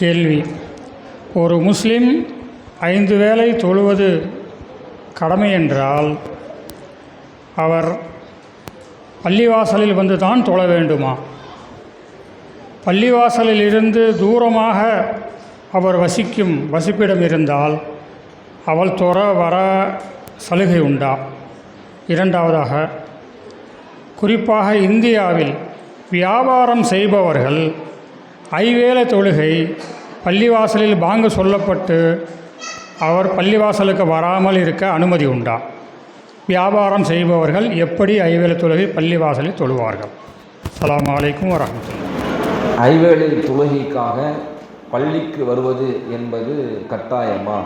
கேள்வி. ஒரு முஸ்லிம் ஐந்து வேளை தொழுவது கடமை என்றால் அவர் பள்ளிவாசலில் வந்து தான் தொழ வேண்டுமா? பள்ளிவாசலில் இருந்து தூரமாக அவர் வசிக்கும் வசிப்பிடம் இருந்தால் அவள் தொற வர சலுகை உண்டா? இரண்டாவதாக குறிப்பாக இந்தியாவில் வியாபாரம் செய்பவர்கள் ஐவேளை தொழுகை பள்ளிவாசலில் பாங்கு சொல்லப்பட்டு அவர் பள்ளிவாசலுக்கு வராமல் இருக்க அனுமதி உண்டா? வியாபாரம் செய்பவர்கள் எப்படி ஐவேளை தொழுகை பள்ளிவாசலில் தொழுவார்கள்? அலாம் வலைக்கும் வரமத்துல ஐவேளை தொழுகைக்காக பள்ளிக்கு வருவது என்பது கட்டாயமா?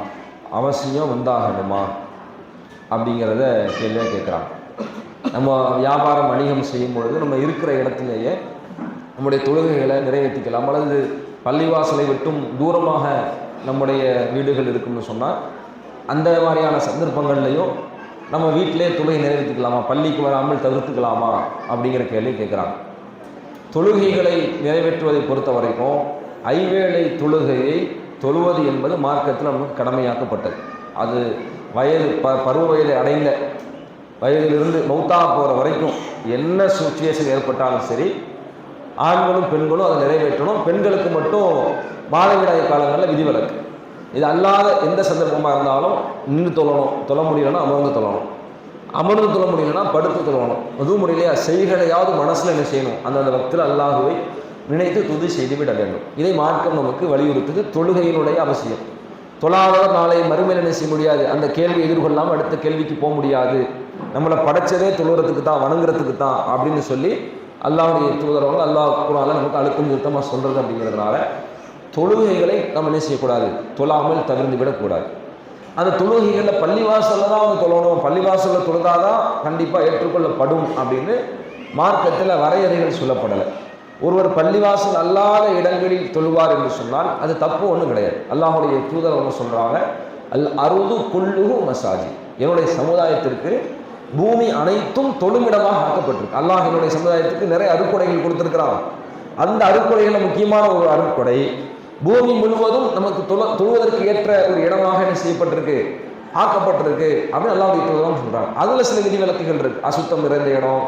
அவசியம் வந்தாகணுமா அப்படிங்கிறத கேள்வியாக கேட்குறாங்க. நம்ம வியாபாரம் வணிகம் செய்யும் பொழுது நம்ம இருக்கிற இடத்துலையே நம்முடைய தொழுகைகளை நிறைவேற்றிக்கலாம் அல்லது பள்ளிவாசலை விட்டும் தூரமாக நம்முடைய வீடுகள் இருக்கும்னு சொன்னால் அந்த மாதிரியான சந்தர்ப்பங்கள்லையும் நம்ம வீட்டிலே தொழுகை நிறைவேற்றிக்கலாமா? பள்ளிக்கு வராமல் தவிர்த்துக்கலாமா? அப்படிங்கிற கேள்வி கேட்குறாங்க. தொழுகைகளை நிறைவேற்றுவதை பொறுத்த வரைக்கும் ஐவேளை தொழுகையை தொழுவது என்பது மார்க்கத்தில் நமக்கு கடமையாக்கப்பட்டது. அது வயது ப பருவ வயதை அடைந்த வயதிலிருந்து மௌத்தா போகிற வரைக்கும் என்ன சுச்சுவேஷன் ஏற்பட்டாலும் சரி ஆண்களும் பெண்களும் அதை நிறைவேற்றணும். பெண்களுக்கு மட்டும் மாதவிடாய் காலங்களில் விதிவிலக்கு. இது அல்லாத எந்த சந்தர்ப்பமாக இருந்தாலும் நின்று தொழணும். தொழ முடியலன்னா அமர்ந்து தொழணும். அமர்ந்து தொழ முடியலன்னா படுத்து தொழணும். அதுவும் முடியலையா செய்களையாவது மனசில் என்ன செய்யணும்? அந்தந்த பக்தர் அல்லாஹுவை நினைத்து துதி செய்துவிட வேண்டும். இதை மார்க்கம் நமக்கு வலியுறுத்துது. தொழுகையினுடைய அவசியம். தொழாதவர் நாளை மறுமையில் என்ன செய்ய முடியாது? அந்த கேள்வி எதிர்கொள்ளாமல் அடுத்த கேள்விக்கு போக முடியாது. நம்மளை படைச்சதே தொழுகிறதுக்கு தான் வணங்குறதுக்கு தான் அப்படின்னு சொல்லி அல்லாஹுடைய தூதரவங்க அல்லாஹ் குரால நமக்கு அழுத்தம் நிறுத்தமாக சொல்கிறது அப்படிங்கிறதுனால தொழுகைகளை நம்ம என்ன செய்யக்கூடாது? தொழாமல் தவிர்ந்து விடக்கூடாது. அந்த தொழுகைகளில் பள்ளிவாசலில் தான் அவங்க தொழணும். பள்ளிவாசலில் தொழுதாதான் கண்டிப்பாக ஏற்றுக்கொள்ளப்படும் அப்படின்னு மார்க்கத்தில் வரையறைகள் சொல்லப்படலை. ஒருவர் பள்ளிவாசல் அல்லாத இடங்களில் தொழுவார் என்று சொன்னால் அது தப்பு ஒன்றும் கிடையாது. அல்லாஹுடைய தூதர் சொல்கிறாங்க அல் அறுது குல்லுகு மசாஜி என்னுடைய சமுதாயத்திற்கு பூமி அனைத்தும் தொழுமிடமாக ஆக்கப்பட்டிருக்கு. அல்லாஹ் என்னுடைய சமுதாயத்துக்கு நிறைய அறுக்குடைகள் கொடுத்துருக்கிறான். அந்த அருக்குடைகளில் முக்கியமான ஒரு அறுக்குடை பூமி முழுவதும் நமக்கு தொழ தொழுவதற்கு ஏற்ற ஒரு இடமாக என்ன செய்யப்பட்டிருக்கு? ஆக்கப்பட்டிருக்கு அப்படின்னு அல்லாஹ் தூதரம் சொல்கிறாங்க அதில் சில விதிவிலக்குகள் இருக்குது அசுத்தம் நிறைந்த இடம்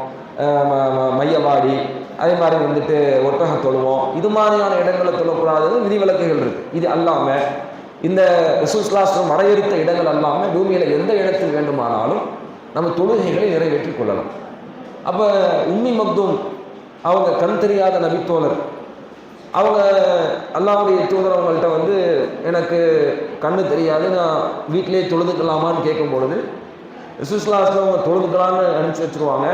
மையவாடி அதே மாதிரி வந்துட்டு ஒட்டக தொழுவோம். இது மாதிரியான இடங்களில் தொழக்கூடாதது விதிவிலக்குகள் இருக்குது இது அல்லாமல் இந்த ரிசூஸ்லாஸ்டம் வரையறுத்த இடங்கள் அல்லாமல் பூமியில் எந்த இடத்தில் வேண்டுமானாலும் நம்ம தொழுகைகளை நிறைவேற்றிக் கொள்ளலாம். அப்போ உம்மி மக்தும் அவங்க கண் தெரியாத நபித்தோழர் அவங்க அல்லாவுடைய தூதர் அவங்கள்ட்ட வந்து எனக்கு கண்ணு தெரியாது நான் வீட்டிலேயே தொழுதுக்கலாமான்னு கேட்கும் பொழுது ரிசுஸ்லாஸ்ல அவங்க தொழுதுக்கலான்னு அனுப்பிச்சி வச்சுருவாங்க.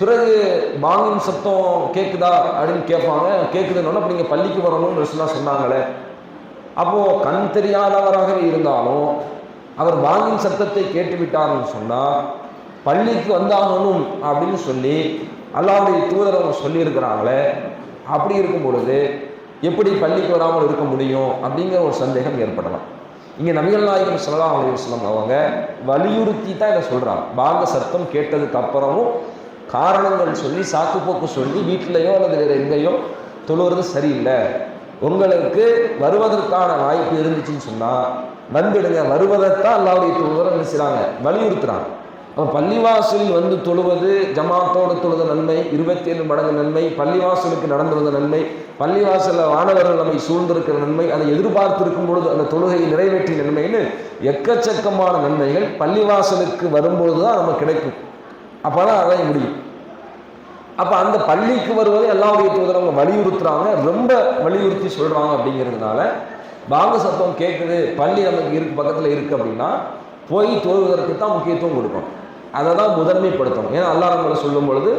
பிறகு பாங்கின் சத்தம் கேட்குதா அப்படின்னு கேட்பாங்க. கேட்குதுன்னு அப்போ நீங்கள் பள்ளிக்கு வரணும்னு ரிசுலா சொன்னாங்களே. அப்போது கண் தெரியாதவராகவே இருந்தாலும் அவர் வாங்கின் சத்தத்தை கேட்டுவிட்டார்னு சொன்னால் பள்ளிக்கு வந்தாகணும் அப்படின்னு சொல்லி அல்லாவுடைய தூதர் அவங்க சொல்லியிருக்கிறாங்களே அப்படி இருக்கும் பொழுது எப்படி பள்ளிக்கு வராமல் இருக்க முடியும் அப்படிங்கிற ஒரு சந்தேகம் ஏற்படலாம். இங்கே நபிகள் நாயகம் சொல்லலாம் அலைஹி வஸல்லம் அவங்க வலியுறுத்தி தான் இதை சொல்கிறாங்க பாங்க சத்தம் கேட்டதுக்கு அப்புறமும் காரணங்கள் சொல்லி சாக்குப்போக்கு சொல்லி வீட்டிலையோ அல்லது வேறு எங்கேயோ தொழுவது சரியில்லை. உங்களுக்கு வருவதற்கான வாய்ப்பு இருந்துச்சுன்னு சொன்னால் வந்துடுங்க வருவதைத்தான் அல்லாவுடைய தூதர் என்ன செய்கிறாங்க வலியுறுத்துறாங்க. அப்போ பள்ளிவாசலில் வந்து தொழுவது ஜமாத்தோடு தொழுத நன்மை இருபத்தி ஏழு மடங்கு நன்மை பள்ளிவாசலுக்கு நடந்து வந்த நன்மை பள்ளிவாசலில் வானவர்கள் நம்மை சூழ்ந்திருக்கிற நன்மை அதை எதிர்பார்த்திருக்கும் பொழுது அந்த தொழுகையை நிறைவேற்றிய நன்மைன்னு எக்கச்சக்கமான நன்மைகள் பள்ளிவாசலுக்கு வரும்பொழுது தான் நமக்கு கிடைக்கும். அப்போ தான் அடைய முடியும். அப்போ அந்த பள்ளிக்கு வருவதை எல்லாருடைய தூதர் அவங்க வலியுறுத்துறாங்க. ரொம்ப வலியுறுத்தி சொல்கிறாங்க அப்படிங்கிறதுனால பாங்க சத்தம் கேட்குது பள்ளி நமக்கு இருக்கு பக்கத்தில் இருக்குது அப்படின்னா போய் தொழுவதற்கு தான் முக்கியத்துவம் கொடுக்கணும். அதை தான் முதன்மைப்படுத்தணும். ஏன்னா அல்லா நம்மளை சொல்லும் பொழுது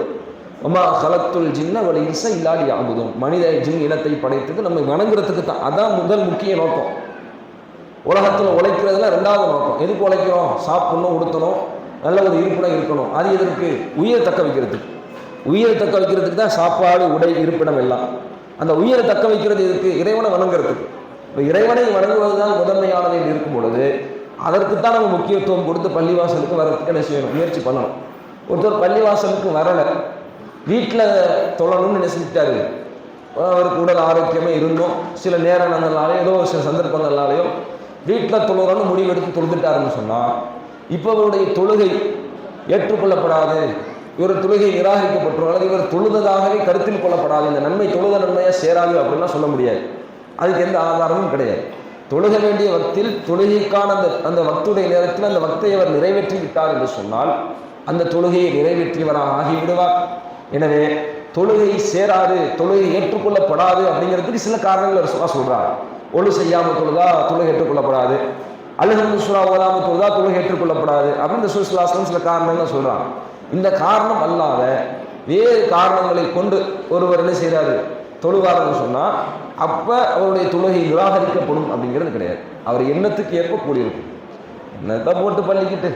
அம்மா கலத்துள் ஜின்ன வலி இசை இல்லாடி ஆகுதும் மனித ஜின் இனத்தை படைத்தது நம்ம வணங்குறதுக்கு தான் அதான் முதல் முக்கிய நோக்கம். உலகத்தில் உழைக்கிறதுல ரெண்டாவது நோக்கம். எதுக்கு உழைக்கிறோம்? சாப்பிடணும் உடுத்தணும் நல்ல ஒரு இருப்பிடம் இருக்கணும். அது எதற்கு? உயிரை தக்க வைக்கிறதுக்கு. உயிரை தக்க வைக்கிறதுக்கு தான் சாப்பாடு உடை இருப்பிடம் எல்லாம். அந்த உயிரை தக்க வைக்கிறது எதுக்கு? இறைவனை வணங்குறதுக்கு. இப்போ இறைவனை வணங்குவது தான் முதன்மையானது என்று இருக்கும் பொழுது அதற்கு தான் நம்ம முக்கியத்துவம் கொடுத்து பள்ளிவாசலுக்கு வரதுக்கு என்ன செய்யணும்? முயற்சி பண்ணணும். ஒருத்தர் பள்ளிவாசலுக்கு வரலை. வீட்டில் தொழணும்னு நினைச்சிட்டாரு அவருக்கு உடல் ஆரோக்கியமே இருந்தும் சில நேரங்கள்னாலே ஏதோ ஒரு சில சந்தர்ப்பங்களாலேயோ வீட்டில் தொழுகிறோன்னு முடிவெடுத்து தொழுதுட்டாருன்னு சொன்னால் இப்போ அவருடைய தொழுகை ஏற்றுக்கொள்ளப்படாது. இவர் தொழுகை நிராகரிக்கப்பட்டுரும் அல்லது இவர் தொழுததாகவே கருத்தில் கொள்ளப்படாது. இந்த நன்மை தொழுத நன்மையாக சேராது அப்படின்லாம் சொல்ல முடியாது. அதுக்கு எந்த ஆதாரமும் கிடையாது. தொழுக வேண்டிய வக்தில் தொழுகைக்கான அந்த அந்த வக்துடைய நேரத்தில் அந்த வக்தை அவர் நிறைவேற்றி விட்டார் என்று சொன்னால் அந்த தொழுகையை நிறைவேற்றியவராக ஆகிவிடுவார். எனவே தொழுகை சேராது தொழுகை ஏற்றுக்கொள்ளப்படாது அப்படிங்கிறதுக்கு சில காரணங்கள் ரசூலா சொல்கிறார் ஒழு செய்யாமல் தொழுதா தொழுகை ஏற்றுக்கொள்ளப்படாது. அல்லது சுறா ஓதாமல் தொழுதா தொழுகை ஏற்றுக்கொள்ளப்படாது. அப்படின்னு சுசுலாசனம் சில காரணங்கள் சொல்கிறான் இந்த காரணம் அல்லாத வேறு காரணங்களை கொண்டு ஒருவர் என்ன செய்கிறாரு தொழுவாருன்னு சொன்னால் அப்போ அவருடைய தொழுகை நிராகரிக்கப்படும் அப்படிங்கிறது கிடையாது. அவர் எண்ணத்துக்கு ஏற்ப கூடியிருக்கும். என்னத்தை போட்டு பள்ளிக்கிட்டு?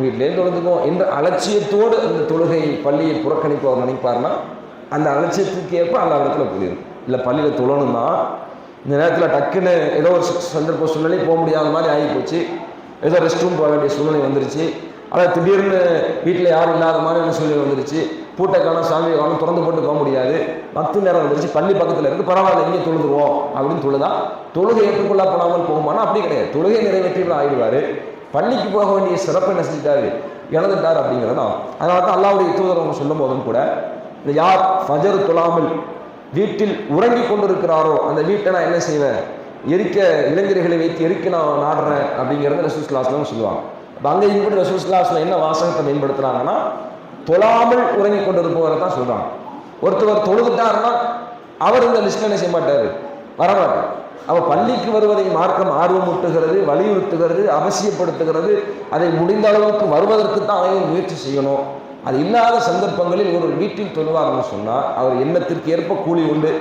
வீட்டிலே தொழுதுக்குவோம் என்ற அலட்சியத்தோடு அந்த தொழுகை பள்ளியை புறக்கணிப்பவர் நினைப்பார்னா அந்த அலட்சியத்துக்கு ஏற்ப அந்த இடத்துல கூடியிருக்கும். இல்லை பள்ளியில் தொழணும்னா இந்த நேரத்தில் டக்குன்னு ஏதோ ஒரு சந்தர்ப்ப சூழ்நிலை போக முடியாத மாதிரி ஆகி போச்சு ஏதோ ரெஸ்ட் ரூம் போக வேண்டிய சூழ்நிலை வந்துருச்சு. ஆனால் திடீர்னு வீட்டில் யாரும் இல்லாத மாதிரியான சூழ்நிலை வந்துருச்சு? பூட்டை காணும் சாமியை காணும் திறந்து போட்டு போக முடியாது. பத்து நேரம் வந்துருச்சு. பள்ளி பக்கத்தில் இருந்து பரவாயில்ல இங்கே தொழுதுருவோம் அப்படின்னு தொழுதா? தொழுகை ஏற்றுக்கொள்ளப்படாமல் போகுமானா அப்படி கிடையாது. தொழுகை நிறைவேற்றியும் ஆயிடுவார். பள்ளிக்கு போக வேண்டிய சிறப்பு என்ன செஞ்சிட்டாரு இழந்துட்டார் அப்படிங்கிறதா அதனால தான் அல்லாவுடைய தூதர் அவங்க சொல்லும் போதும் கூட இந்த யார் ஃபஜர் தொழாமல் வீட்டில் உறங்கி கொண்டிருக்கிறாரோ அந்த வீட்டை நான் என்ன செய்வேன்? எரிக்க இளைஞர்களை வைத்து எரிக்க நான் நாடுறேன் அப்படிங்கிறத ரசூஸ்லாஸ்லாம் சொல்லுவாங்க. அங்கே இப்படி ரசூஸ்லாஸில் என்ன வாசகத்தை மேம்படுத்துறாங்கன்னா தொழாமல் உறங்கி கொண்டிருப்பவரை தான் சொல்கிறாங்க ஒருத்தவர் தொழுதுட்டாருன்னா அவர் இந்த லிஸ்ட்டில் என்ன செய்ய மாட்டார்? வரமாட்டார் அவள் பள்ளிக்கு வருவதை மார்க்கம் ஆர்வமூட்டுகிறது வலியுறுத்துகிறது அவசியப்படுத்துகிறது. அதை முடிந்த அளவுக்கு வருவதற்கு தான் அனைவரும் முயற்சி செய்யணும். அது இல்லாத சந்தர்ப்பங்களில் ஒரு வீட்டில் தொழுவார்னு சொன்னால் அவர் எண்ணத்திற்கு ஏற்ப கூலி உண்டு.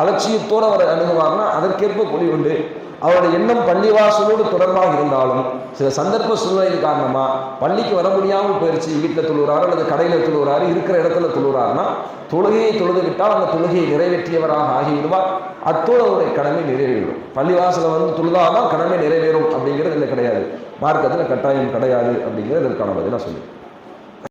அலட்சியத்தோடு அவர் அணுகுவார்னா அதற்கேற்ப கூலி உண்டு. அவருடைய எண்ணம் பள்ளிவாசலோடு தொடர்பாக இருந்தாலும் சில சந்தர்ப்ப சூழ்நிலையின் காரணமாக பள்ளிக்கு வர முடியாமல் போயிடுச்சு வீட்டில் தொழுகிறாரு அல்லது கடையில் தொழுகிறாரு இருக்கிற இடத்துல தொழுகிறாருன்னா தொழுகையை தொழுது விட்டால் அந்த தொழுகையை நிறைவேற்றியவராக ஆகிவிடுவார். அத்தோடு அவருடைய கடமை நிறைவேறும் பள்ளிவாசலை வந்து தொழுதாதான் கடமை நிறைவேறும் அப்படிங்கிறது இல்லை கிடையாது. மார்க்கத்தில் கட்டாயம் கிடையாது அப்படிங்கிறது இதற்கான பதிலாக சொல்லுவேன்